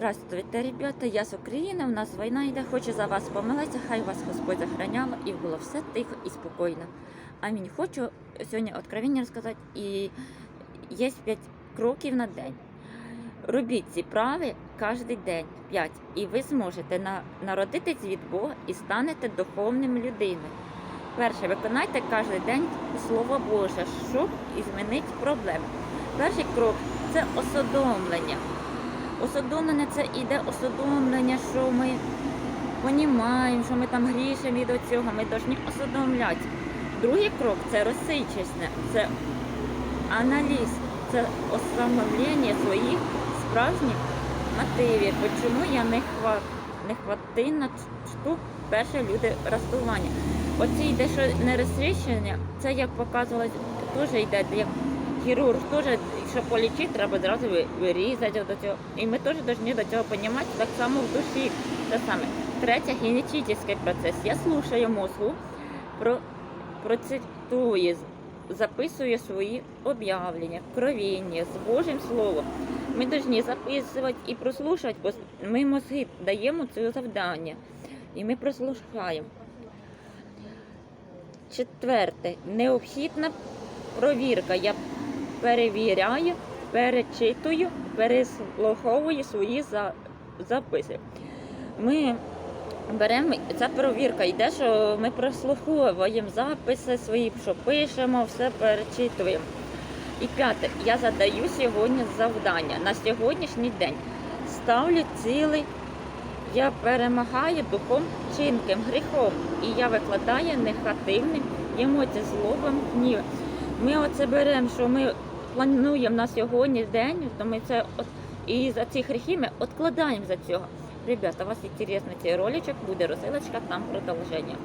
Здравствуйте, ребята, я з України, у нас війна йде, хочу за вас помилитися, хай вас Господь захраняла і було все тихо і спокійно. Амінь. Хочу сьогодні откровення розказати, і є п'ять кроків на день. Робіть ці прави кожен день, п'ять, і ви зможете на, народитись від Бога і станете духовним людиною. Перше, виконайте кожен день Слово Боже, щоб змінити проблеми. Перший крок це осодомлення. Осодомлення це іде осодомлення, що ми розуміємо, що ми там грішимо і до цього, ми повинні осодомляти. Другий крок це розсичесне, це аналіз, це остановлення своїх справжніх мотивів. Чому я не хват, не хватина штук перше люди розтування. Оці йде, що не розсвічення, це як показувалось, теж йде як хірург, теж, якщо полічити, треба одразу ви- вирізати до цього. І ми теж повинні до цього розуміти, так само в душі. Те саме. Третє генетичний процес. Я слушаю мозгу, про, процитую, записую свої об'явлення, кровіння з Божим Словом. Ми повинні записувати і прослушати, бо ми мозги даємо це завдання. І ми прослушаємо. Четверте, необхідна провірка. Я перевіряю, перечитую, переслуховую свої за- записи. Ми беремо, ця перевірка йде, що ми прослуховуємо записи свої, що пишемо, все перечитуємо. І п'яте, я задаю сьогодні завдання на сьогоднішній день. Ставлю цілий я перемагаю духом чинким, гріхом, і я викладаю негативним емоції, злобом, гнівом. Ми оце беремо, що ми плануємо на сьогодні день, то ми це от, і за ці гріхи ми відкладаємо за цього. Ребята, у вас інтересний цей роличок, буде розсилочка, там продовження.